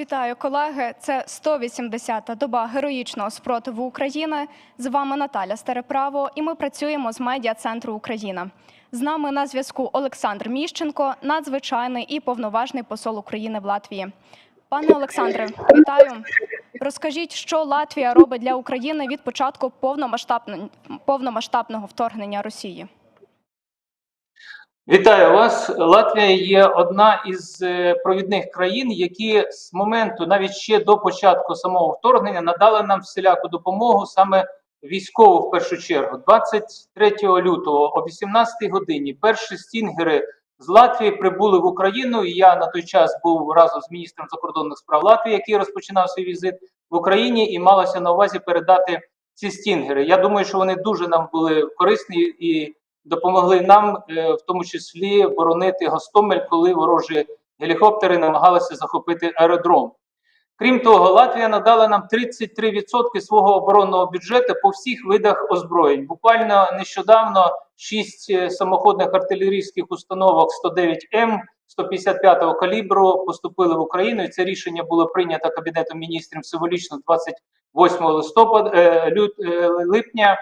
Вітаю, колеги! Це 180-та доба героїчного спротиву України. З вами Наталя Стареправо, і ми працюємо з медіа центру Україна. З нами на зв'язку Олександр Міщенко, надзвичайний і повноважний посол України в Латвії. Пане Олександре, вітаю. Розкажіть, що Латвія робить для України від початку повномасштабно- повномасштабного вторгнення Росії. Вітаю вас. Латвія є одна із е, провідних країн, які з моменту, навіть ще до початку самого вторгнення, надали нам всіляку допомогу саме військову в першу чергу. 23 лютого о 18 годині перші стінгери з Латвії прибули в Україну. І я на той час був разом з міністром закордонних справ Латвії, який розпочинав свій візит в Україні, і малося на увазі передати ці стінгери. Я думаю, що вони дуже нам були корисні і допомогли нам, е, в тому числі, боронити Гостомель, коли ворожі гелікоптери намагалися захопити аеродром. Крім того, Латвія надала нам 33% свого оборонного бюджету по всіх видах озброєнь. Буквально нещодавно шість е, самоходних артилерійських установок 109М 155-го калібру поступили в Україну. І це рішення було прийнято Кабінетом міністрів символічно 28 листопада е, липня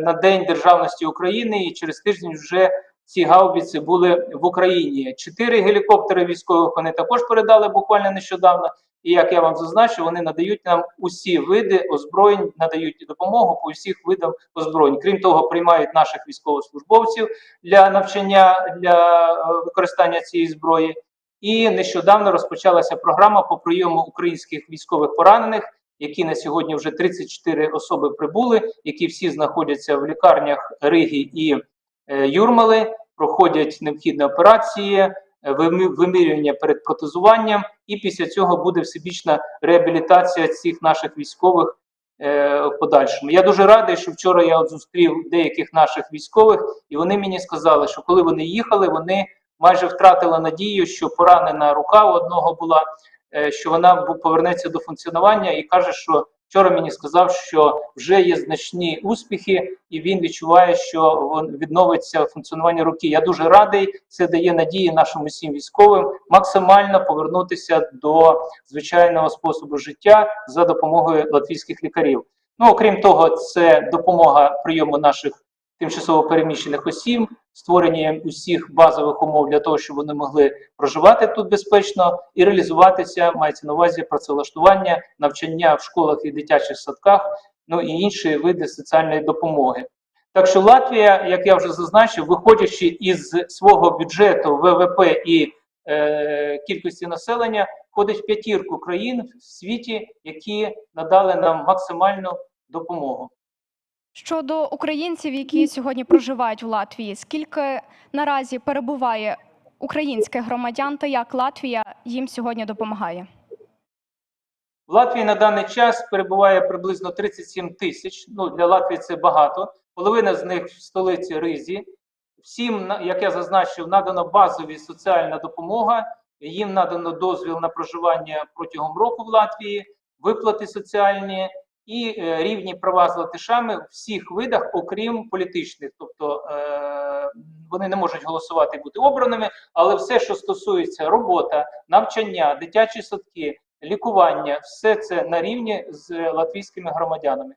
на День Державності України, і через тиждень вже ці гаубиці були в Україні. Чотири гелікоптери військових вони також передали буквально нещодавно. І як я вам зазначив, вони надають нам усі види озброєнь, надають допомогу по усіх видам озброєнь. Крім того, приймають наших військовослужбовців для навчання для е, використання цієї зброї. І нещодавно розпочалася програма по прийому українських військових поранених, які на сьогодні вже 34 особи прибули, які всі знаходяться в лікарнях Риги і е, Юрмали, проходять необхідні операції, е, вимірювання перед протезуванням, і після цього буде всебічна реабілітація цих наших військових е, в подальшому. Я дуже радий, що вчора я от зустрів деяких наших військових, і вони мені сказали, що коли вони їхали, вони майже втратили надію, що поранена рука у одного була, що вона повернеться до функціонування, і каже, що вчора мені сказав, що вже є значні успіхи, і він відчуває, що відновиться функціонування руки. Я дуже радий. Це дає надії нашим усім військовим максимально повернутися до звичайного способу життя за допомогою латвійських лікарів. Ну окрім того, це допомога прийому наших тимчасово переміщених осіб, створення усіх базових умов для того, щоб вони могли проживати тут безпечно і реалізуватися. Мається на увазі працевлаштування, навчання в школах і дитячих садках, ну і інші види соціальної допомоги. Так що Латвія, як я вже зазначив, виходячи із свого бюджету ВВП і е, кількості населення, входить в п'ятірку країн в світі, які надали нам максимальну допомогу. Щодо українців, які сьогодні проживають в Латвії, скільки наразі перебуває українських громадян та як Латвія їм сьогодні допомагає? В Латвії на даний час перебуває приблизно 37 тисяч. Ну для Латвії це багато. Половина з них в столиці Ризі. Всім, як я зазначив, надано базові соціальна допомога. Їм надано дозвіл на проживання протягом року в Латвії, виплати соціальні і е, рівні права з латишами в всіх видах, окрім політичних. Тобто е, вони не можуть голосувати і бути обраними, але все, що стосується робота, навчання, дитячі садки, лікування, все це на рівні з латвійськими громадянами.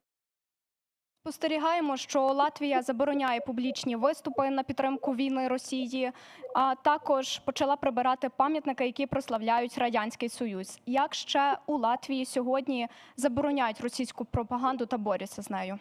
Спостерігаємо, що Латвія забороняє публічні виступи на підтримку війни Росії, а також почала прибирати пам'ятники, які прославляють радянський союз. Як ще у Латвії сьогодні забороняють російську пропаганду та борються з нею?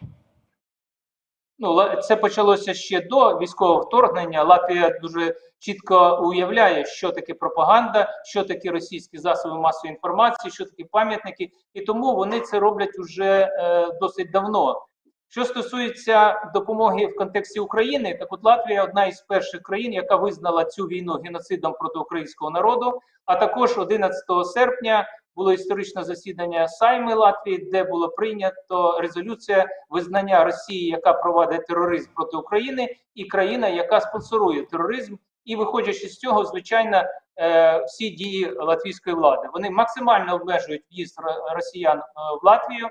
Ну, це почалося ще до військового вторгнення. Латвія дуже чітко уявляє, що таке пропаганда, що таке російські засоби масової інформації, що таке пам'ятники, і тому вони це роблять уже е, досить давно. Що стосується допомоги в контексті України, так от Латвія одна із перших країн, яка визнала цю війну геноцидом проти українського народу. А також 11 серпня було історичне засідання Сайми Латвії, де було прийнято резолюція визнання Росії, яка провадить тероризм проти України, і країна, яка спонсорує тероризм. І виходячи з цього, звичайно, е, всі дії латвійської влади вони максимально обмежують в'їзд росіян е, в Латвію,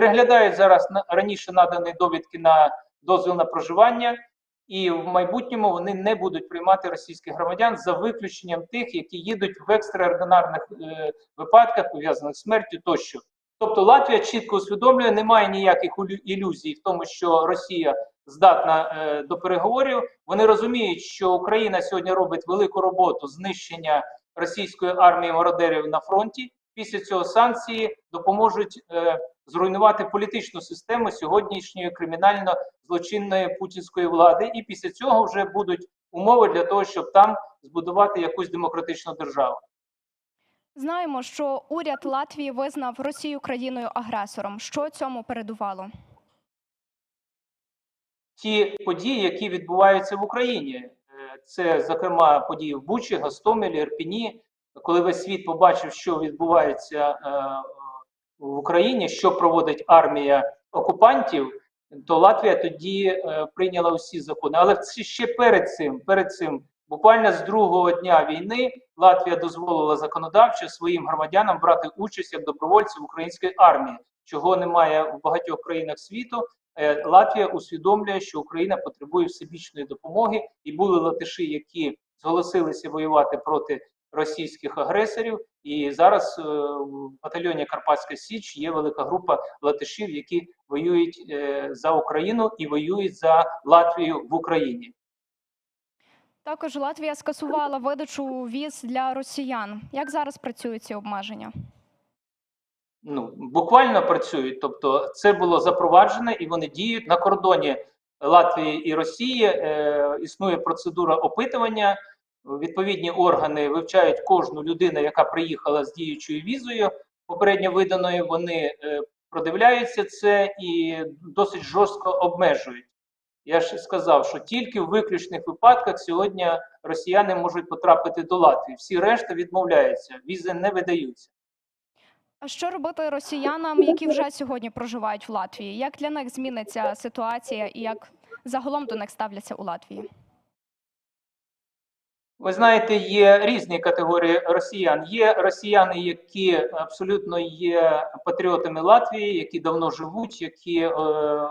переглядають зараз на- раніше надані довідки на дозвіл на проживання. і в майбутньому вони не будуть приймати російських громадян за виключенням тих, які їдуть в екстраординарних е, випадках, пов'язаних з смертю тощо. Тобто Латвія чітко усвідомлює, немає ніяких ілю- ілюзій в тому, що Росія здатна е, до переговорів. Вони розуміють, що Україна сьогодні робить велику роботу знищення російської армії мародерів на фронті. Після цього санкції допоможуть е, зруйнувати політичну систему сьогоднішньої кримінально-злочинної путінської влади, і після цього вже будуть умови для того, щоб там збудувати якусь демократичну державу. Знаємо, що уряд Латвії визнав Росію країною агресором. Що цьому передувало? ті події, які відбуваються в Україні. Е, Це, зокрема, події в Бучі, Гостомелі, Ірпіні. Коли весь світ побачив, що відбувається е, в Україні, що проводить армія окупантів, то Латвія тоді е, прийняла усі закони. Але це ще перед цим, перед цим, буквально з другого дня війни, Латвія дозволила законодавчо своїм громадянам брати участь як добровольці в українській армії, чого немає в багатьох країнах світу. Е, Латвія усвідомлює, що Україна потребує всебічної допомоги, і були латиші, які зголосилися воювати проти російських агресорів. І зараз е, в батальйоні Карпатська Січ є велика група латишів, які воюють е, за Україну і воюють за Латвію в Україні. Також Латвія скасувала видачу віз для росіян. Як зараз працюють ці обмеження? ну, буквально працюють. Тобто, це було запроваджено і вони діють на кордоні Латвії і Росії. Е, існує процедура опитування. Відповідні органи вивчають кожну людину, яка приїхала з діючою візою, попередньо виданою. Вони е, продивляються це і досить жорстко обмежують. Я ж сказав, що тільки в виключних випадках сьогодні росіяни можуть потрапити до Латвії. Всі решта відмовляються, візи не видаються. А що робити росіянам, які вже сьогодні проживають в Латвії? Як для них зміниться ситуація і як загалом до них ставляться у Латвії? Ви знаєте, є різні категорії росіян. Є росіяни, які абсолютно є патріотами Латвії, які давно живуть, які е,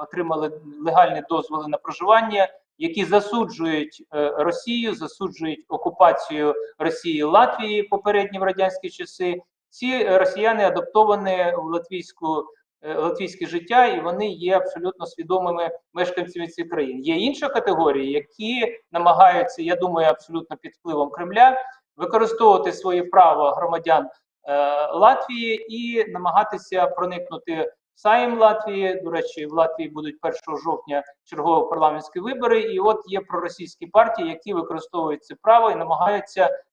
отримали легальні дозволи на проживання, які засуджують е, Росію, засуджують окупацію Росії Латвії попередні в радянські часи. Ці росіяни адаптовані в латвійську латвійське життя, і вони є абсолютно свідомими мешканцями цих країн. Є інша категорія, які намагаються, я думаю, абсолютно під впливом Кремля використовувати своє право громадян е, Латвії і намагатися проникнути в Сайм Латвії. До речі, в Латвії будуть 1 жовтня чергові парламентські вибори. І от є проросійські партії, які використовують це право і намагаються е,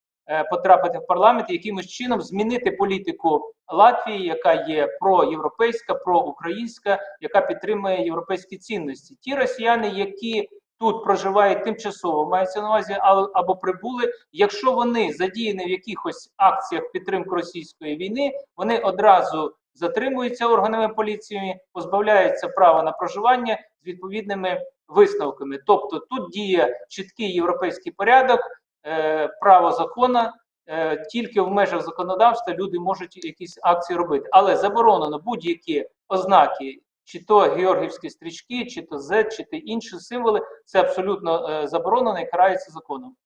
потрапити в парламент, якимось чином змінити політику Латвії, яка є проєвропейська, проукраїнська, яка підтримує європейські цінності. Ті росіяни, які тут проживають тимчасово, мається на увазі або прибули. Якщо вони задіяні в якихось акціях підтримки російської війни, вони одразу затримуються органами поліції, позбавляються права на проживання з відповідними висновками. Тобто тут діє чіткий європейський порядок, е, право закона. Е, Тільки в межах законодавства люди можуть якісь акції робити, але заборонено будь-які ознаки, чи то георгівські стрічки, чи то Z, чи то інші символи. Це абсолютно е, заборонено і карається законом.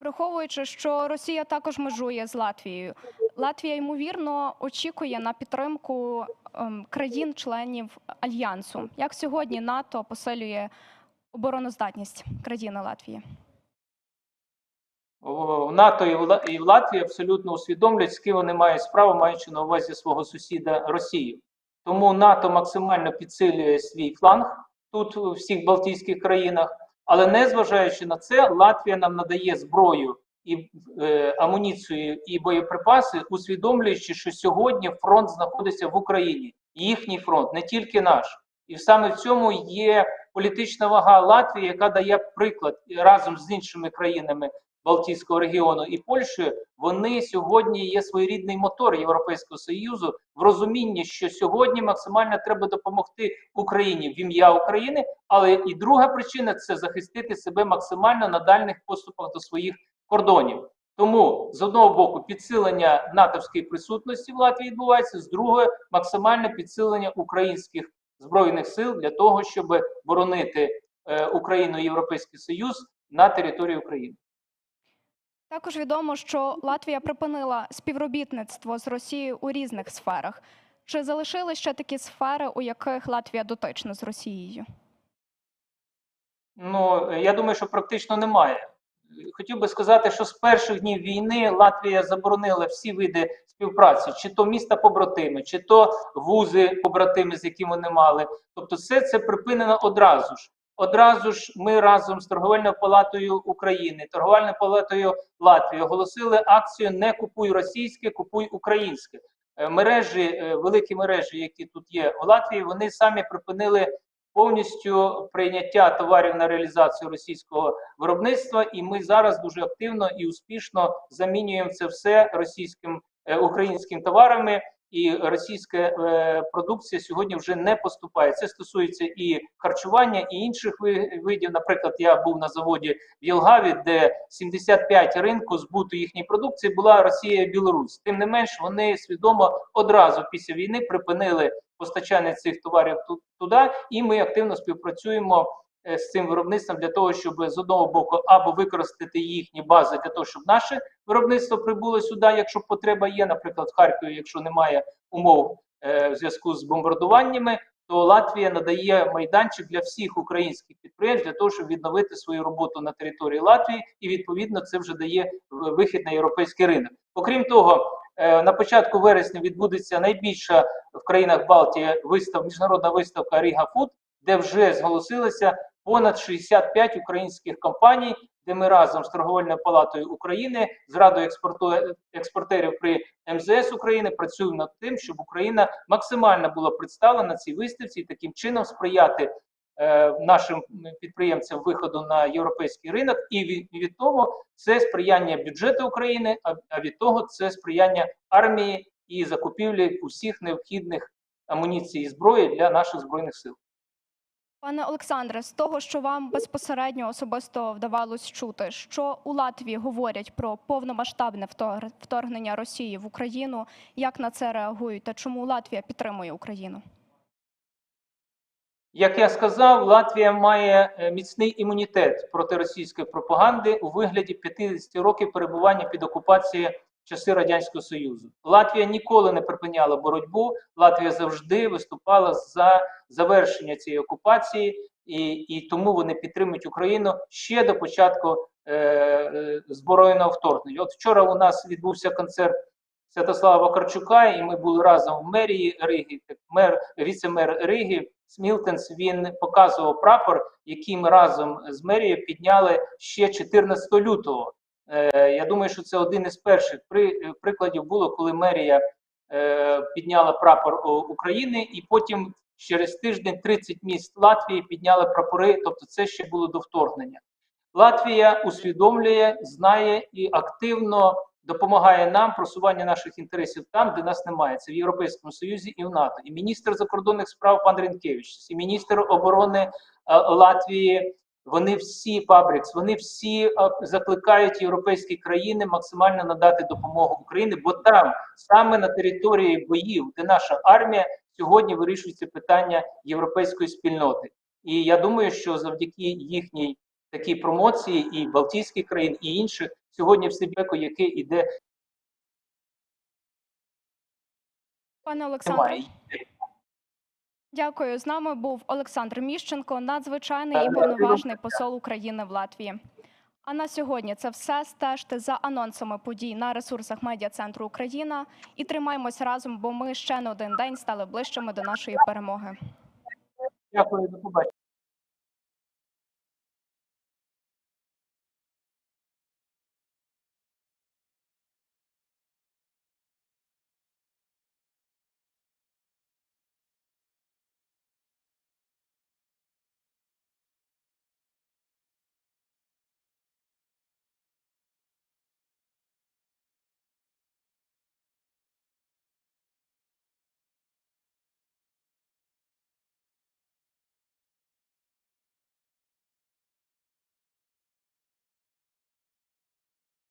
Враховуючи, що Росія також межує з Латвією, Латвія ймовірно очікує на підтримку ем, країн-членів альянсу. Як сьогодні НАТО посилює обороноздатність країни Латвії? В НАТО і в Латвії абсолютно усвідомлюють, з ким вони мають справу, маючи на увазі свого сусіда Росію. Тому НАТО максимально підсилює свій фланг тут у всіх Балтійських країнах, але незважаючи на це, Латвія нам надає зброю і е, амуніцію і боєприпаси, усвідомлюючи, що сьогодні фронт знаходиться в Україні, їхній фронт, не тільки наш. І саме в цьому є політична вага Латвії, яка дає приклад разом з іншими країнами Балтійського регіону і Польщею, вони сьогодні є своєрідний мотор Європейського союзу в розумінні, що сьогодні максимально треба допомогти Україні в ім'я України. Але і друга причина це захистити себе максимально на дальних поступах до своїх кордонів. Тому з одного боку підсилення натовської присутності в Латвії відбувається, з другого максимальне підсилення українських збройних сил для того, щоб боронити е, Україну і Європейський Союз на території України. Також відомо, що Латвія припинила співробітництво з Росією у різних сферах. Чи залишились ще такі сфери, у яких Латвія дотична з Росією? Ну, я думаю, що практично немає. Хотів би сказати, що з перших днів війни Латвія заборонила всі види співпраці, чи то міста побратими, чи то вузи побратими, з якими вони мали. Тобто, все це припинено одразу ж. Одразу ж ми разом з торговельною палатою України, торговельною палатою Латвії оголосили акцію Не купуй російське, купуй українське. Е, Мережі, е, великі мережі, які тут є у Латвії, вони самі припинили повністю прийняття товарів на реалізацію російського виробництва, і ми зараз дуже активно і успішно замінюємо це все російським е, українським товарами. І російська е, продукція сьогодні вже не поступає. Це стосується і харчування, і інших видів. Наприклад, я був на заводі в Єлгаві, де 75 ринку збуту їхньої продукції була Росія і Білорусь. Тим не менш, вони свідомо одразу після війни припинили постачання цих товарів туди, і ми активно співпрацюємо з цим виробництвом для того, щоб з одного боку або використати їхні бази для того, щоб наше виробництво прибуло сюди, якщо потреба є, наприклад, в Харкові, якщо немає умов е, в зв'язку з бомбардуваннями, то Латвія надає майданчик для всіх українських підприємств для того, щоб відновити свою роботу на території Латвії, і відповідно це вже дає вихід на європейський ринок. Окрім того, е, на початку вересня відбудеться найбільша в країнах Балтії вистав, міжнародна виставка Ріга Фуд, де вже зголосилися понад 65 українських компаній, де ми разом з торговельною палатою України, з радою експортерів при МЗС України працюємо над тим, щоб Україна максимально була представлена на цій виставці і таким чином сприяти е, нашим підприємцям виходу на європейський ринок. І від, від того це сприяння бюджету України, а від того це сприяння армії і закупівлі усіх необхідних амуніцій і зброї для наших збройних сил. Пане Олександре, з того, що вам безпосередньо особисто вдавалось чути, що у Латвії говорять про повномасштабне вторгнення Росії в Україну, як на це реагують та чому Латвія підтримує Україну? Як я сказав, Латвія має е, міцний імунітет проти російської пропаганди у вигляді 50 років перебування під окупацією часи радянського союзу. Латвія ніколи не припиняла боротьбу. Латвія завжди виступала за завершення цієї окупації, і, і тому вони підтримують Україну ще до початку е, е, збройного вторгнення. От вчора у нас відбувся концерт Святослава Вакарчука, і ми були разом в мерії Риги. Мер, віце-мер Риги Смілтенс він показував прапор, який ми разом з мерією підняли ще 14 лютого. Е, я думаю, що це один із перших прикладів було, коли мерія е, підняла прапор України, і потім через тиждень 30 міст Латвії підняли прапори. Тобто, це ще було до вторгнення. Латвія усвідомлює, знає і активно допомагає нам просування наших інтересів там, де нас немає. Це в Європейському Союзі і в НАТО. І міністр закордонних справ пан Рінкевич, і міністр оборони е, Латвії. Вони всі Пабрікс, вони всі е, закликають європейські країни максимально надати допомогу Україні, бо там саме на території боїв, де наша армія сьогодні вирішується питання європейської спільноти. І я думаю, що завдяки їхній такій промоції і Балтійських країн, і інших сьогодні в Сибеку, яке іде, Пане Олександре. Дякую. З нами був Олександр Міщенко, надзвичайний і повноважний посол України в Латвії. А на сьогодні це все. Стежте за анонсами подій на ресурсах медіа центру Україна і тримаємось разом, бо ми ще не один день стали ближчими до нашої перемоги. Дякую, до побачення.